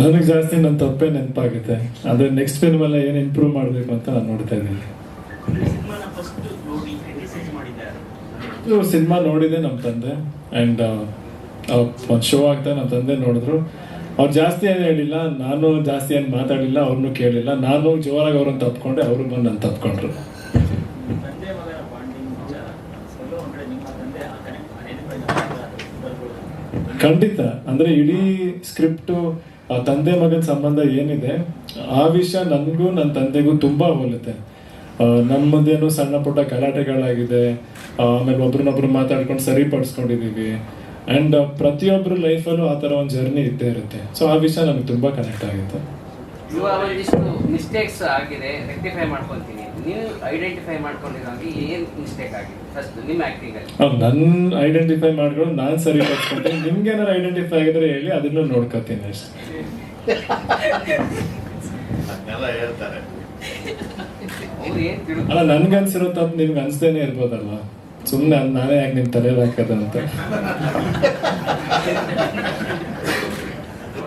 ನನಗೆ ಜಾಸ್ತಿ ನನ್ನ ತಪ್ಪೇ ನೆನಪಾಗುತ್ತೆ. ಅಂದ್ರೆ ನೆಕ್ಸ್ಟ್ ಫಿಲ್ಮ್ ಎಲ್ಲ ಏನು ಇಂಪ್ರೂವ್ ಮಾಡಬೇಕು ಅಂತ ನಾನು ನೋಡ್ತಾ ಇದ್ದೀನಿ. ಸಿನಿಮಾ ನೋಡಿದೆ ನಮ್ಮ ತಂದೆ. ಆ್ಯಂಡ್ ಒಂದು ಶೋ ಆಗ್ತಾ ನಮ್ಮ ತಂದೆ ನೋಡಿದ್ರು. ಅವ್ರು ಜಾಸ್ತಿ ಏನು ಹೇಳಿಲ್ಲ, ನಾನು ಜಾಸ್ತಿ ಏನು ಮಾತಾಡಿಲ್ಲ ಅವ್ರನ್ನೂ ಕೇಳಿಲ್ಲ ನಾನು ಜೋರಾಗಿ ಅವ್ರನ್ನ ತಪ್ಕೊಂಡೆ, ಅವರು ಬಂದು ನನ್ನ ತಪ್ಕೊಂಡ್ರು. ಖಂಡಿತ. ಅಂದ್ರೆ ಇಡೀ ಸ್ಕ್ರಿಪ್ಟು ಆ ತಂದೆ ಮಗನ ಸಂಬಂಧ ಏನಿದೆ ಆ ವಿಷಯ ನನಗೂ ನನ್ನ ತಂದೆಗೂ ತುಂಬಾ ಹೋಲುತ್ತೆ. ನನ್ನ ಮುಂದೇನು ಸಣ್ಣ ಪುಟ್ಟ ಗಲಾಟೆಗಳಾಗಿದೆ ಆಮೇಲೆ ಒಬ್ರನ್ನೊಬ್ರು ಮಾತಾಡ್ಕೊಂಡು ಸರಿಪಡಿಸ್ಕೊಂಡಿದೀವಿ. ಅಂಡ್ ಪ್ರತಿಯೊಬ್ಬರ ಲೈಫಲ್ಲೂ ಆ ಥರ ಒಂದು ಜರ್ನಿ ಇದ್ದೇ ಇರುತ್ತೆ. ಸೊ ಆ ವಿಷಯ ನನಗೆ ತುಂಬಾ ಕನೆಕ್ಟ್ ಆಗುತ್ತೆ. ಇವಾಗ ಒಂದಿಷ್ಟು ಮಿಸ್ಟೇಕ್ಸ್ ಆಗಿದೆ ರೆಕ್ಟಿಫೈ ಮಾಡ್ಕೊಂತೀನಿ ನೀವು ಐಡೆಂಟಿಫೈ ಮಾಡ್ಕೊಂಡಿರೋಂಗೆ ಏನು ಮಿಸ್ಟೇಕ್ ಆಗಿದೆ ಫಸ್ಟ್ ನಿಮ್ಮ ಆಕ್ಟಿಂಗ್ ಅಲ್ಲಿ. ನನ್ನ ಐಡೆಂಟಿಫೈ ಮಾಡ್ಕೊಂಡು ನಾನು ಸರಿಪಡಿಸ್ಕೊಂತೀನಿ ನಿಮ್ಗೆ ಏನಾರು ಐಡೆಂಟಿಫೈ ಆಗಿದ್ರೆ ಹೇಳಿ ಅದನ್ನು ನೋಡ್ಕೋತೀನಿ ಅಷ್ಟೇ. ಅದನ್ನೆಲ್ಲ ಹೇಳ್ತಾರೆ. ಅಲ್ಲ ನನ್ಗೆ ಅನ್ಸಿರುತ್ತ ನಿಮ್ಗೆ ಅನ್ಸ್ದೇನೆ ಇರ್ಬೋದಲ್ವಾ? ಸುಮ್ಮನೆ ನಾನೇ ಯಾಕೆ ನಿಮ್ ತಲೆ ಹಾಕೋದಂತ